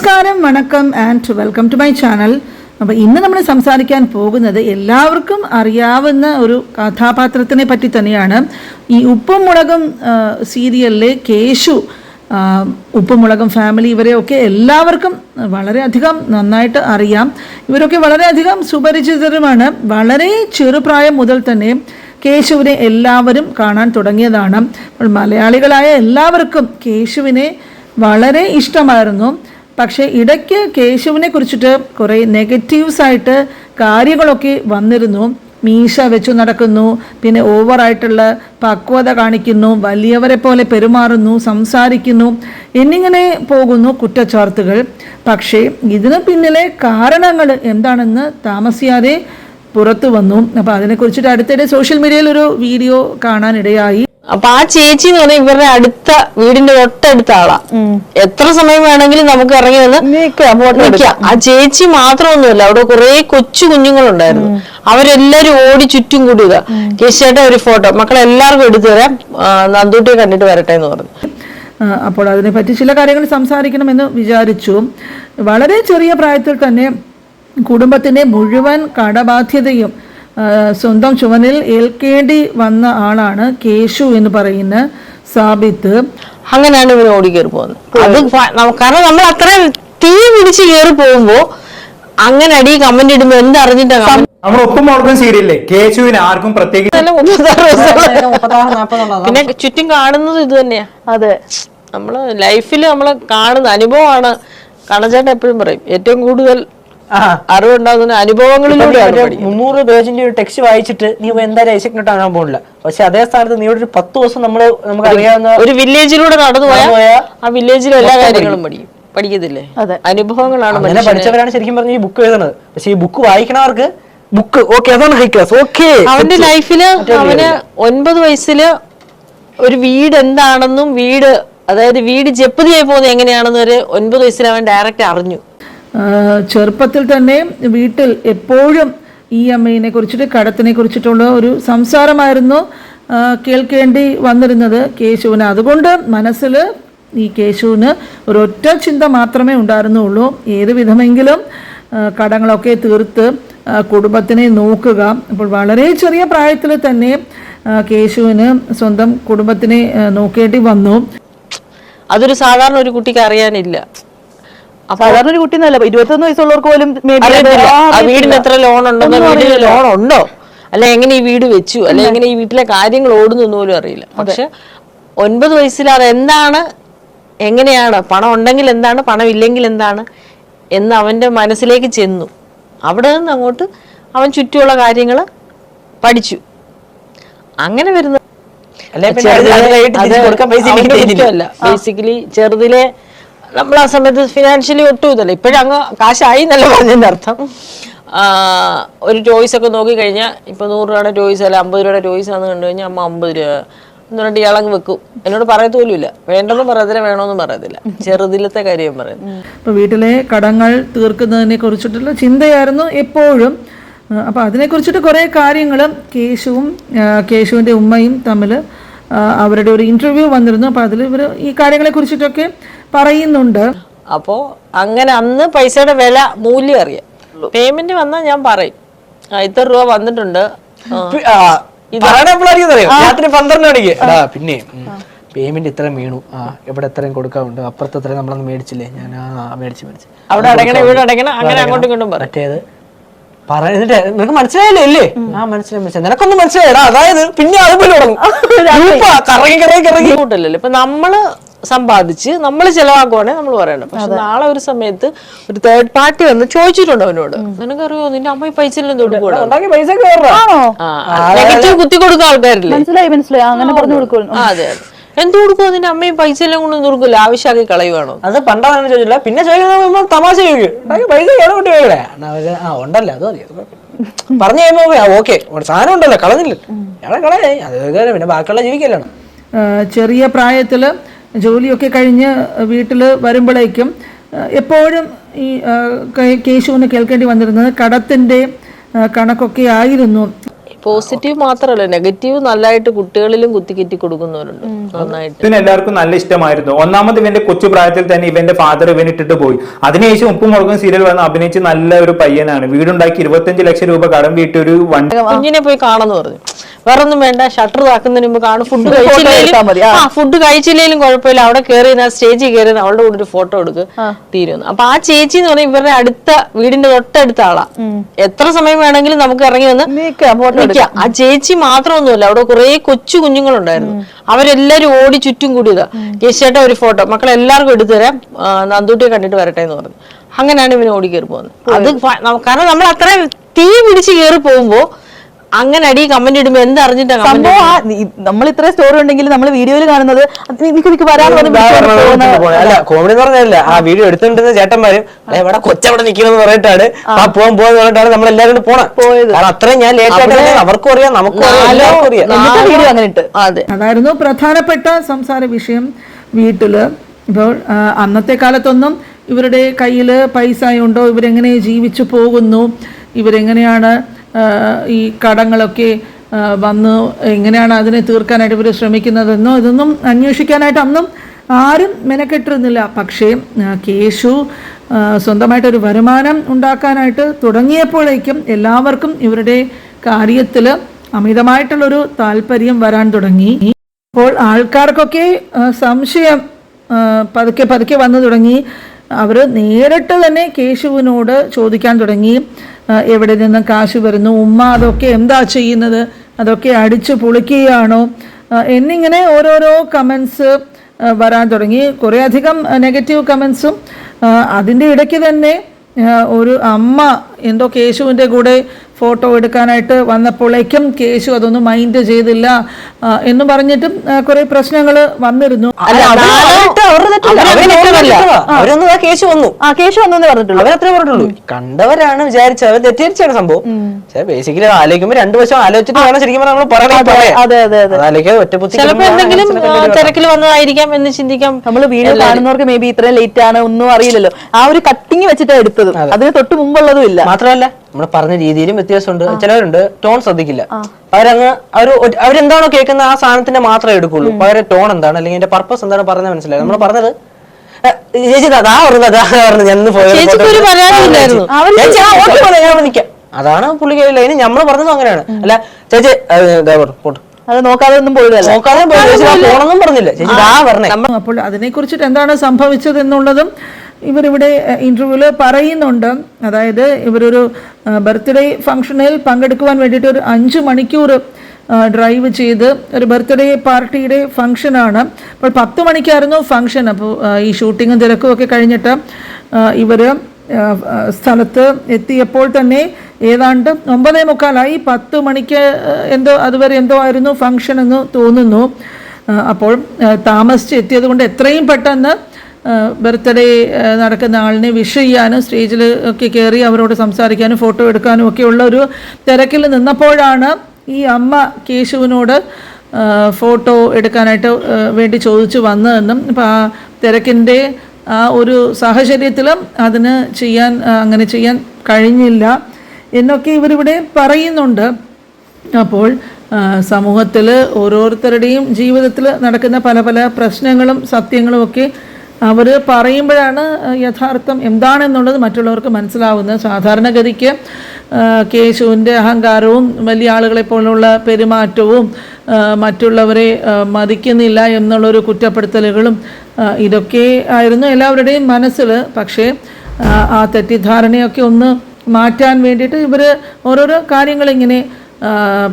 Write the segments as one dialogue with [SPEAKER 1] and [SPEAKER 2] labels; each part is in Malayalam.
[SPEAKER 1] നമസ്കാരം വണക്കം and welcome to my channel അപ്പോൾ ഇന്ന് നമ്മൾ സംസാരിക്കാൻ പോകുന്നത് എല്ലാവർക്കും അറിയാവുന്ന ഒരു കഥാപാത്രത്തിനെ പറ്റി തന്നെയാണ്. ഈ ഉപ്പും മുളകും സീരിയലിലെ കേശു ഉപ്പുമുളകും ഉപ്പും മുളകും ഫാമിലി ഇവരെയൊക്കെ എല്ലാവർക്കും വളരെയധികം നന്നായിട്ട് അറിയാം. ഇവരൊക്കെ വളരെയധികം സുപരിചിതരുമാണ്. വളരെ ചെറുപ്രായം മുതൽ തന്നെ കേശുവിനെ എല്ലാവരും കാണാൻ തുടങ്ങിയതാണ്. അപ്പോൾ മലയാളികളായ എല്ലാവർക്കും കേശുവിനെ വളരെ ഇഷ്ടമായിരുന്നു. പക്ഷേ ഇടയ്ക്ക് കേശുവിനെ കുറിച്ചിട്ട് കുറേ നെഗറ്റീവ്സ് ആയിട്ട് കാര്യങ്ങളൊക്കെ വന്നിരുന്നു. മീശ വെച്ചു നടക്കുന്നു. പിന്നെ ഓവറായിട്ടുള്ള പക്വത കാണിക്കുന്നു. വലിയവരെ പോലെ പെരുമാറുന്നു. സംസാരിക്കുന്നു. എന്നിങ്ങനെ പോകുന്നു കുറ്റച്ചാർത്തുകൾ. പക്ഷേ ഇതിന് പിന്നിലെ കാരണങ്ങൾ എന്താണെന്ന് താമസിയാതെ പുറത്തു വന്നു. അപ്പോൾ അതിനെക്കുറിച്ചിട്ട് അടുത്തിടെ സോഷ്യൽ മീഡിയയിൽ ഒരു വീഡിയോ കാണാനിടയായി.
[SPEAKER 2] അപ്പൊ ആ ചേച്ചി എന്ന് പറഞ്ഞാൽ ഇവരുടെ അടുത്ത വീടിന്റെ തൊട്ടടുത്ത ആളാ. എത്ര സമയം വേണമെങ്കിലും നമുക്ക് ഇറങ്ങി വന്ന് നിൽക്കാം. ആ ചേച്ചി മാത്രമൊന്നുമില്ല അവിടെ കുറെ കൊച്ചു കുഞ്ഞുങ്ങളുണ്ടായിരുന്നു. അവരെല്ലാരും ഓടി ചുറ്റും കൂടുക കേശേട്ട ഒരു ഫോട്ടോ. മക്കളെല്ലാവർക്കും എടുത്തു തരാം. നന്ദൂട്ടിയെ കണ്ടിട്ട് വരട്ടെ എന്ന് പറഞ്ഞു.
[SPEAKER 1] അപ്പോൾ അതിനെ പറ്റി ചില കാര്യങ്ങൾ സംസാരിക്കണമെന്ന് വിചാരിച്ചു. വളരെ ചെറിയ പ്രായത്തിൽ തന്നെ കുടുംബത്തിന്റെ മുഴുവൻ കടബാധ്യതയും സ്വന്തം ചുമനിൽ ഏൽക്കേണ്ടി വന്ന ആളാണ് കേശു എന്ന് പറയുന്ന സാബിത്ത്.
[SPEAKER 2] അങ്ങനെയാണ് ഇവർ ഓടി കയറി പോകുന്നത്. അത് കാരണം നമ്മൾ അത്രയും തീ പിടിച്ച് കയറി പോകുമ്പോ അങ്ങനെ അടി കമന്റ് ഇടുമ്പോ എന്തറിഞ്ഞിട്ടാ comment
[SPEAKER 3] നമ്മൾ ഒപ്പം ഓർക്കും ശരിയല്ലേ കേശുവിന് ആർക്കും പ്രത്യേകിച്ച്
[SPEAKER 2] പിന്നെ ചുറ്റും കാണുന്നത് ഇത് തന്നെയാ.
[SPEAKER 4] അതെ.
[SPEAKER 2] നമ്മൾ ലൈഫിൽ നമ്മൾ കാണുന്ന അനുഭവമാണ്. കണചേട്ടൻ എപ്പോഴും പറയും ഏറ്റവും കൂടുതൽ അറിവുണ്ടാകുന്ന അനുഭവങ്ങളിലൂടെ.
[SPEAKER 5] മുന്നൂറ് പേജിന്റെ ഒരു ടെക്സ്റ്റ് വായിച്ചിട്ട് നീ എന്തായാലും ഐസക്കിനോട്ട് ആകാൻ പോകുന്നില്ല. പക്ഷെ അതേ സ്ഥാനത്ത് നീ ഒരു പത്ത് ദിവസം നമ്മൾ നമുക്ക് അറിയാവുന്ന
[SPEAKER 2] ഒരു വില്ലേജിലൂടെ നടന്നു പോയാൽ
[SPEAKER 5] പോയാ
[SPEAKER 2] ആ വില്ലേജിലെ എല്ലാ കാര്യങ്ങളും പഠിക്കും. പഠിക്കത്തില്ലേ?
[SPEAKER 4] അതെ.
[SPEAKER 2] അനുഭവങ്ങളാണ്
[SPEAKER 5] അങ്ങനെ പഠിച്ചവരാണ് ശരിക്കും പറഞ്ഞ ഈ ബുക്ക് എഴുതുന്നത്. പക്ഷെ ഈ ബുക്ക് വായിക്കണവർക്ക് ബുക്ക് ഓക്കെ അതാണ് ഹൈ ക്ലാസ് ഓക്കെ
[SPEAKER 2] അവന്റെ ലൈഫിൽ അവന് ഒൻപത് വയസ്സിൽ ഒരു വീട് എന്താണെന്നും വീട് അതായത് വീട് ജപ്തിയായി പോകുന്നത് എങ്ങനെയാണെന്ന് ഒരു ഒൻപത് വയസ്സിൽ അവൻ ഡയറക്റ്റ് അറിഞ്ഞു.
[SPEAKER 1] ചെറുപ്പത്തിൽ തന്നെ വീട്ടിൽ എപ്പോഴും ഈ അമ്മയെ കുറിച്ചിട്ട് കടത്തിനെ കുറിച്ചിട്ടുള്ള ഒരു സംസാരമായിരുന്നു കേൾക്കേണ്ടി വന്നിരുന്നത് കേശുവിന്. അതുകൊണ്ട് മനസ്സിൽ ഈ കേശുവിന് ഒരൊറ്റ ചിന്ത മാത്രമേ ഉണ്ടായിരുന്നുള്ളൂ. ഏത് വിധമെങ്കിലും കടങ്ങളൊക്കെ തീർത്ത് കുടുംബത്തിനെ നോക്കുക. അപ്പോൾ വളരെ ചെറിയ പ്രായത്തിൽ തന്നെ കേശുവിന് സ്വന്തം കുടുംബത്തിനെ നോക്കേണ്ടി വന്നു.
[SPEAKER 2] അതൊരു സാധാരണ ഒരു കുട്ടിക്ക് അറിയാനില്ല.
[SPEAKER 4] സാധാരണ ഒരു കുട്ടി എന്നല്ല ഇരുപത്തൊന്ന് വയസ്സുള്ളവർക്ക് പോലും
[SPEAKER 2] വീടിന് എത്ര ലോൺ വീടിന് ലോൺ ഉണ്ടോ? അല്ലെ എങ്ങനെ ഈ വീട് വെച്ചു? അല്ലെ എങ്ങനെ ഈ വീട്ടിലെ കാര്യങ്ങൾ ഓടുന്നു എന്ന് പോലും അറിയില്ല. പക്ഷെ ഒൻപത് വയസ്സിൽ അത് എന്താണ്? എങ്ങനെയാണ്? പണം ഉണ്ടെങ്കിൽ എന്താണ്? പണം ഇല്ലെങ്കിൽ എന്താണ്? എന്ന് അവന്റെ മനസ്സിലേക്ക് ചെന്നു. അവിടെ നിന്ന് അങ്ങോട്ട് അവൻ ചുറ്റുമുള്ള കാര്യങ്ങൾ പഠിച്ചു. അങ്ങനെ വരുന്ന. ബേസിക്കലി ചെറുതിലെ നമ്മൾ ആ സമയത്ത് ഫിനാൻഷ്യലി ഒട്ടും ഇതല്ല ഇപ്പോഴും അങ്ങ് കാശായി എന്നല്ല പറഞ്ഞതിന്റെ അർത്ഥം. ഒരു ചോയ്സ് ഒക്കെ നോക്കിക്കഴിഞ്ഞാൽ ഇപ്പോൾ ഇപ്പൊ നൂറ് രൂപയുടെ ടോയ്സ് അല്ല അമ്പത് രൂപയുടെ ടോയ്സ് ആണെന്ന് കണ്ടു കഴിഞ്ഞാൽ അമ്മ അമ്പത് രൂപ. എന്ന് പറഞ്ഞിട്ട് ഇയാളങ്ങ് വെക്കും. എന്നോട് പറയത്തോലുമില്ല വേണ്ടെന്നും പറയത്തില്ല വേണമെന്നും പറയത്തില്ല. ചെറുതിലത്തെ കാര്യം പറയുന്നത്
[SPEAKER 1] അപ്പോൾ വീട്ടിലെ കടങ്ങൾ തീർക്കുന്നതിനെ കുറിച്ചിട്ടുള്ള ചിന്തയായിരുന്നു എപ്പോഴും. അപ്പോൾ അതിനെക്കുറിച്ചിട്ട് കുറേ കാര്യങ്ങളും കേശുവും കേശുവിന്റെ ഉമ്മയും തമ്മിൽ അവരുടെ ഒരു ഇന്റർവ്യൂ വന്നിരുന്നു. അപ്പോൾ അതിൽ ഇവർ ഈ കാര്യങ്ങളെ കുറിച്ചിട്ടൊക്കെ പറയുന്നുണ്ട്.
[SPEAKER 2] അപ്പോ അങ്ങനെ അന്ന് പൈസയുടെ വില മൂല്യം അറിയാം. പേയ്മെന്റ് വന്നാൽ ഞാൻ പറയും. ആ, ഇത്ര രൂപ വന്നിട്ടുണ്ട്. ആ,
[SPEAKER 5] അറിയാം? രാത്രി പന്ത്രണ്ട് മണിക്ക്. എടാ പിന്നെ പേയ്മെന്റ് ഇത്ര വീണു. ആ ഇവിടെ എത്രയും കൊടുക്കാറുണ്ട് അപ്പുറത്ത് എത്രയും നമ്മളന്ന് മേടിച്ചില്ലേ? ഞാൻ ആ മേടിച്ച് മേടിച്ച്.
[SPEAKER 2] അവിടെ അടയ്ക്കണം ഇവിടെ അടയ്ക്കണം അങ്ങനെ അങ്ങോട്ടും ഇങ്ങോട്ടും പറയും.
[SPEAKER 5] മറ്റേത്? പറയുന്നിട്ട് നിനക്ക് മനസ്സിലായില്ലേ ഇല്ലേ? ആ മനസ്സിലായി മനസ്സിലായി. നിനക്കൊന്നും മനസ്സിലായിടാ അതായത് പിന്നെ അതുപോലെ കറങ്ങി കറങ്ങി
[SPEAKER 2] ഇപ്പൊ നമ്മൾ സമ്പാദിച്ച് നമ്മൾ ചെലവാക്കുവാണെ നമ്മൾ പറയണം പക്ഷെ നാളെ ഒരു സമയത്ത് ഒരു തേർഡ് പാർട്ടി വന്ന് ചോദിച്ചിട്ടുണ്ട് അവനോട്. നിനക്കറിയോ നിന്റെ അമ്മ പൈസ നെഗറ്റീവ് കുത്തി കൊടുക്കുന്ന ആൾക്കാരില്ലേ?
[SPEAKER 4] മനസ്സിലായി മനസ്സിലായി. അങ്ങനെ പറഞ്ഞു കൊടുക്കുന്നു
[SPEAKER 2] അതെ അതെ. എന്ത് കൊടുക്കും അതിന്റെ അമ്മയും പൈസ എല്ലാം കൊണ്ട് കൊടുക്കില്ല ആവശ്യമാക്കി കളയുവാണോ?
[SPEAKER 5] അത് പണ്ടാണ് ചോദിച്ചില്ല. പിന്നെ ചോദിക്കുന്ന തമാശ ചോദിക്കും. പൈസ വേണ്ടേ ആ ഉണ്ടല്ലോ അത് മതി പറഞ്ഞു കഴിയുമ്പോ ഓക്കെ സാധനം ഉണ്ടല്ലോ കളഞ്ഞില്ല? ഞങ്ങളെ അത് പിന്നെ ബാക്കിയുള്ള ജീവിക്കല്ലാണ്
[SPEAKER 1] ചെറിയ പ്രായത്തിൽ ജോലിയൊക്കെ കഴിഞ്ഞ് വീട്ടിൽ വരുമ്പോഴേക്കും എപ്പോഴും ഈ കേശുവിന് കേൾക്കേണ്ടി വന്നിരുന്നത് കടത്തിന്റെ കണക്കൊക്കെ ആയിരുന്നു.
[SPEAKER 2] പോസിറ്റീവ് മാത്രമല്ല നെഗറ്റീവ് നല്ലതായിട്ട് കുട്ടികളിലും കുത്തിക്കെറ്റി കൊടുക്കുന്നവരുണ്ട്. നന്നായിട്ട്.
[SPEAKER 3] ഇതിന് എല്ലാവർക്കും നല്ല ഇഷ്ടമായിരുന്നു. ഒന്നാമത് ഇവന്റെ കൊച്ചു പ്രായത്തിൽ തന്നെ ഇവന്റെ ഫാദർ ഇവൻ ഇട്ടിട്ട് പോയി. അതിനുശേഷം ഉപ്പും മുളകും സീരിയൽ വന്ന് അഭിനയിച്ച് നല്ല ഒരു പയ്യനാണ്. വീടുണ്ടാക്കി ഇരുപത്തഞ്ച് ലക്ഷം രൂപ കടം വീട്ടി ഒരു വണ്ടി
[SPEAKER 2] കുഞ്ഞിനെ പോയി കാണാന്ന് പറഞ്ഞു. വേറെ ഒന്നും വേണ്ട ഷട്ടർ താക്കുന്നതിന് മുമ്പ് കാണും. ഫുഡ്
[SPEAKER 4] മതി, ആ.
[SPEAKER 2] ഫുഡ് കഴിച്ചില്ലെങ്കിലും കുഴപ്പമില്ല. അവിടെ കയറി സ്റ്റേജിൽ കയറി അവളുടെ കൂടെ ഒരു ഫോട്ടോ എടുക്കുക തീരുന്നു. അപ്പൊ ആ ചേച്ചി എന്ന് പറഞ്ഞാൽ ഇവരുടെ അടുത്ത വീടിന്റെ തൊട്ടടുത്ത ആളാ. എത്ര സമയം വേണമെങ്കിലും നമുക്ക് ഇറങ്ങി വന്ന്. ആ ചേച്ചി മാത്രമൊന്നുമല്ല അവിടെ കുറെ കൊച്ചു കുഞ്ഞുങ്ങളുണ്ടായിരുന്നു. അവരെല്ലാരും ഓടി ചുറ്റും കൂടിയതാ. കേശേട്ട ഒരു ഫോട്ടോ മക്കളെ എല്ലാവർക്കും എടുത്തു തരാം. നന്ദൂട്ടിയെ കണ്ടിട്ട് വരട്ടെ എന്ന് പറഞ്ഞു. അങ്ങനെയാണ് ഇവന് ഓടി കയറി പോകുന്നത്. അത് കാരണം നമ്മൾ അത്രയും തീ പിടിച്ച് കയറി പോകുമ്പോ അങ്ങനെ അടി കമന്റ് ഇടുമ്പോ എന്തറിഞ്ഞിട്ടാ കമന്റ്
[SPEAKER 4] സംഭവം നമ്മൾ ഇത്ര സ്റ്റോറി ഉണ്ടെങ്കിൽ നമ്മൾ വീഡിയോയിൽ കാണുന്നത് അത് നീ- നിക്ക് നിക്ക് വരാൻ
[SPEAKER 5] അല്ല കോമഡി എന്ന് പറഞ്ഞല്ല ആ വീഡിയോ എടുത്തിട്ടുണ്ടെന്ന് ചേട്ടന്മാരും "അല്ല, ഇവിടെ കൊച്ചവിടെ നിൽക്കണമെന്ന് പറഞ്ഞിട്ടാണ് ആ. പോവാൻ പോകാൻ പറഞ്ഞിട്ടാണ് നമ്മൾ എല്ലാവരും കൂടി പോണത്
[SPEAKER 4] പോയത്.
[SPEAKER 5] കാരണം അത്രയും ഞാൻ ലേറ്റ് ആയിട്ട് അവർക്കും അറിയാം നമുക്കും അറിയാം
[SPEAKER 4] വീഡിയോ അങ്ങനെ ഇട്ട്.
[SPEAKER 2] അതെ.
[SPEAKER 1] അതായിരുന്നു പ്രധാനപ്പെട്ട സംസാര വിഷയം വീട്ടിൽ. ഇപ്പോൾ അന്നത്തെ കാലത്തൊന്നും ഇവരുടെ കയ്യിൽ പൈസ ഉണ്ടോ? ഇവരെങ്ങനെ ജീവിച്ചു പോകുന്നു? ഇവരെങ്ങനെയാണ് ഈ കടങ്ങളൊക്കെ വന്ന് എങ്ങനെയാണ് അതിനെ തീർക്കാനായിട്ട് ഇവർ ശ്രമിക്കുന്നതെന്നോ ഇതൊന്നും അന്വേഷിക്കാനായിട്ട് അന്നും ആരും മെനക്കെട്ടിരുന്നില്ല. പക്ഷേ കേശു സ്വന്തമായിട്ടൊരു വരുമാനം ഉണ്ടാക്കാനായിട്ട് തുടങ്ങിയപ്പോഴേക്കും എല്ലാവർക്കും ഇവരുടെ കാര്യത്തിൽ അമിതമായിട്ടുള്ളൊരു താല്പര്യം വരാൻ തുടങ്ങി. അപ്പോൾ ആൾക്കാർക്കൊക്കെ സംശയം പതുക്കെ പതുക്കെ വന്നു തുടങ്ങി. അവർ നേരിട്ട് തന്നെ കേശുവിനോട് ചോദിക്കാൻ തുടങ്ങി. എവിടെ നിന്ന് കാശ് വരുന്നു? ഉമ്മ അതൊക്കെ എന്താ ചെയ്യുന്നത്? അതൊക്കെ അടിച്ച് പൊളിക്കുകയാണോ? എന്നിങ്ങനെ ഓരോരോ കമൻസ് വരാൻ തുടങ്ങി. കുറേയധികം നെഗറ്റീവ് കമൻസും അതിന്റെ ഇടയ്ക്ക് തന്നെ ഒരു അമ്മ എന്തോ കേശുവിന്റെ കൂടെ ഫോട്ടോ എടുക്കാനായിട്ട് വന്നപ്പോഴേക്കും കേശു അതൊന്നും മൈൻഡ് ചെയ്തില്ല എന്ന് പറഞ്ഞിട്ടും കുറെ പ്രശ്നങ്ങൾ വന്നിരുന്നു.
[SPEAKER 5] അവർ അവരുടെ അവരൊന്നും ആ കേസ് വന്നു.
[SPEAKER 4] ആ കേശു വന്നേ പറഞ്ഞിട്ടുള്ളൂ.
[SPEAKER 5] അവരത്രേ പറഞ്ഞിട്ടുള്ളൂ. കണ്ടവരാണ് വിചാരിച്ചത്. അവർ തെറ്റിദ്ധരിച്ചാണ് സംഭവം. പക്ഷേ ബേസിക്കലി ആലോചിക്കുമ്പോൾ രണ്ടു വശം ആലോചിച്ചിട്ട് വേണം ശരിക്കും പറഞ്ഞാൽ നമ്മൾ പറയണേ പറയാം
[SPEAKER 4] അതെ അതെ അതെ
[SPEAKER 5] അതാലോചിക്കാതെ ഒറ്റ
[SPEAKER 2] ചിലപ്പോ എന്തെങ്കിലും തിരക്കിൽ വന്നതായിരിക്കാം എന്ന് ചിന്തിക്കാം.
[SPEAKER 4] നമ്മൾ വീഡിയോ കാണുന്നവർക്ക് മേ ബി ഇത്രയും ലേറ്റ് ആണ് ഒന്നും അറിയില്ലല്ലോ. ആ ഒരു കട്ടിങ് വെച്ചിട്ടാണ് എടുത്തത്. അതിന് തൊട്ട് മുമ്പുള്ളതും ഇല്ല.
[SPEAKER 5] മാത്രമല്ല നമ്മൾ പറഞ്ഞ രീതിയിലും വ്യത്യാസമുണ്ട്. ചിലവരുണ്ട് ടോൺ ശ്രദ്ധിക്കില്ല. അവരങ്ങ് അവർ അവരെന്താണോ കേൾക്കുന്ന ആ സാധനത്തിന്റെ മാത്രമേ എടുക്കുള്ളൂ. അവരുടെ ടോൺ എന്താണ്? അല്ലെങ്കിൽ അതിന്റെ പർപ്പസ് എന്താണ്? പറഞ്ഞത് മനസ്സിലായി നമ്മൾ പറഞ്ഞത് "ഏ, ചേച്ചി അതാ പറഞ്ഞത് അതാ പറഞ്ഞത് ഞാൻ പോയത്
[SPEAKER 2] ചേച്ചിക്ക് ഒരു
[SPEAKER 5] photo എടുത്തു."
[SPEAKER 2] പരാതി
[SPEAKER 5] ആ,
[SPEAKER 2] ഇല്ലായിരുന്നു.
[SPEAKER 5] ചേച്ചി. ചേച്ചി, ആ, ഓക്കേ പോലെ ഞാൻ നിൽക്കാം അതാണ് പുള്ളിക്ക് ലൈന് നമ്മൾ പറഞ്ഞതും അങ്ങനെയാണ്. അല്ല ചേച്ചി അപ്പോൾ അതിനെ
[SPEAKER 4] അത് നോക്കാതെ ഒന്നും
[SPEAKER 5] പറഞ്ഞില്ല? ചേച്ചി
[SPEAKER 1] അപ്പോൾ അതിനെക്കുറിച്ചിട്ട് എന്താണ് സംഭവിച്ചത് എന്നുള്ളതും ഇവരിവിടെ ഇന്റർവ്യൂൽ പറയുന്നുണ്ട്. അതായത് ഇവരൊരു ബർത്ത്ഡേ ഫംഗ്ഷനിൽ പങ്കെടുക്കുവാൻ വേണ്ടിയിട്ട് ഒരു അഞ്ച് മണിക്കൂർ ഡ്രൈവ് ചെയ്ത് ഒരു ബർത്ത്ഡേ പാർട്ടിയുടെ ഫംഗ്ഷനാണ് അപ്പോൾ പത്ത് മണിക്കായിരുന്നു ഫംഗ്ഷൻ അപ്പോൾ ഈ ഷൂട്ടിങ്ങും തിരക്കും ഒക്കെ കഴിഞ്ഞിട്ട് ഇവർ സ്ഥലത്ത് എത്തിയപ്പോൾ തന്നെ ഏതാണ്ട് ഒമ്പതേ മുക്കാലായി. പത്ത് മണിക്ക് എന്തോ അതുവരെ എന്തോ ആയിരുന്നു ഫംഗ്ഷൻ എന്ന് തോന്നുന്നു. അപ്പോൾ താമസിച്ച് എത്തിയത് കൊണ്ട് എത്രയും പെട്ടെന്ന് ബർത്ത്ഡേ നടക്കുന്ന ആളിനെ വിഷ് ചെയ്യാനും സ്റ്റേജിൽ ഒക്കെ കയറി അവരോട് സംസാരിക്കാനും ഫോട്ടോ എടുക്കാനും ഒക്കെയുള്ള ഒരു തിരക്കിൽ നിന്നപ്പോഴാണ് ഈ അമ്മ കേശുവിനോട് ഫോട്ടോ എടുക്കാനായിട്ട് വേണ്ടി ചോദിച്ചു വന്നതെന്നും അപ്പം ആ തിരക്കിന്റെ ആ ഒരു സാഹചര്യത്തിലും അതിന് ചെയ്യാൻ അങ്ങനെ ചെയ്യാൻ കഴിഞ്ഞില്ല എന്നൊക്കെ ഇവരിവിടെ പറയുന്നുണ്ട്. അപ്പോൾ സമൂഹത്തിൽ ഓരോരുത്തരുടെയും ജീവിതത്തിൽ നടക്കുന്ന പല പല പ്രശ്നങ്ങളും സത്യങ്ങളും ഒക്കെ അവർ പറയുമ്പോഴാണ് യഥാർത്ഥം എന്താണെന്നുള്ളത് മറ്റുള്ളവർക്ക് മനസ്സിലാവുന്നത്. സാധാരണഗതിക്ക് കേശുവിന്റെ അഹങ്കാരവും വലിയ ആളുകളെ പോലുള്ള പെരുമാറ്റവും മറ്റുള്ളവരെ മതിക്കുന്നില്ല എന്നുള്ളൊരു കുറ്റപ്പെടുത്തലുകളും ഇതൊക്കെ ആയിരുന്നു എല്ലാവരുടെയും മനസ്സിൽ പക്ഷേ ആ, തെറ്റിദ്ധാരണയൊക്കെ ഒന്ന് മാറ്റാൻ വേണ്ടിയിട്ട് ഇവർ ഓരോരോ കാര്യങ്ങളിങ്ങനെ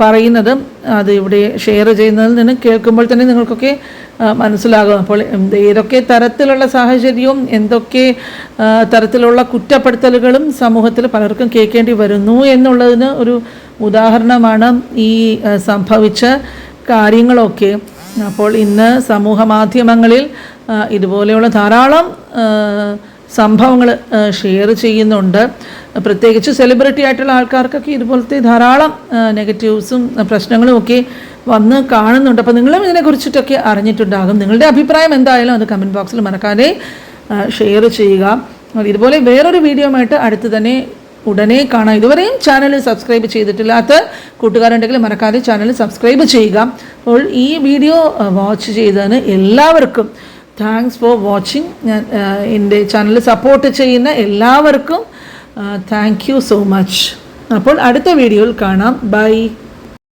[SPEAKER 1] പറയുന്നതും. അത് ഇവിടെ ഷെയർ ചെയ്യുന്നതിൽ നിന്ന് കേൾക്കുമ്പോൾ തന്നെ നിങ്ങൾക്കൊക്കെ മനസ്സിലാകും. അപ്പോൾ ഏതൊക്കെ തരത്തിലുള്ള സാഹചര്യവും എന്തൊക്കെ തരത്തിലുള്ള കുറ്റപ്പെടുത്തലുകളും സമൂഹത്തിൽ പലർക്കും കേൾക്കേണ്ടി വരുന്നു എന്നുള്ളതിന് ഒരു ഉദാഹരണമാണ് ഈ സംഭവിച്ച കാര്യങ്ങളൊക്കെ. അപ്പോൾ ഇന്ന് സമൂഹ മാധ്യമങ്ങളിൽ ഇതുപോലെയുള്ള ധാരാളം സംഭവങ്ങൾ ഷെയർ ചെയ്യുന്നുണ്ട്. പ്രത്യേകിച്ച് സെലിബ്രിറ്റി ആയിട്ടുള്ള ആൾക്കാർക്കൊക്കെ ഇതുപോലത്തെ ധാരാളം നെഗറ്റീവ്സും പ്രശ്നങ്ങളും ഒക്കെ വന്ന് കാണുന്നുണ്ട്. അപ്പോൾ നിങ്ങളും ഇതിനെക്കുറിച്ചിട്ടൊക്കെ അറിഞ്ഞിട്ടുണ്ടാകും. നിങ്ങളുടെ അഭിപ്രായം എന്തായാലും അത് കമന്റ് ബോക്സിൽ മറക്കാതെ ഷെയർ ചെയ്യുക. ഇതുപോലെ വേറൊരു വീഡിയോ ആയിട്ട് അടുത്ത് തന്നെ ഉടനെ കാണാം. ഇതുവരെയും ചാനൽ സബ്സ്ക്രൈബ് ചെയ്തിട്ടില്ലാത്ത കൂട്ടുകാരുണ്ടെങ്കിൽ മറക്കാതെ ചാനൽ സബ്സ്ക്രൈബ് ചെയ്യുക. അപ്പോൾ ഈ വീഡിയോ വാച്ച് ചെയ്തതിന് എല്ലാവർക്കും താങ്ക്സ് ഫോർ വാച്ചിങ് ഞാൻ എന്റെ ചാനൽ സപ്പോർട്ട് ചെയ്യുന്ന എല്ലാവർക്കും താങ്ക് യു സോ മച്ച് അപ്പോൾ അടുത്ത വീഡിയോയിൽ കാണാം. ബൈ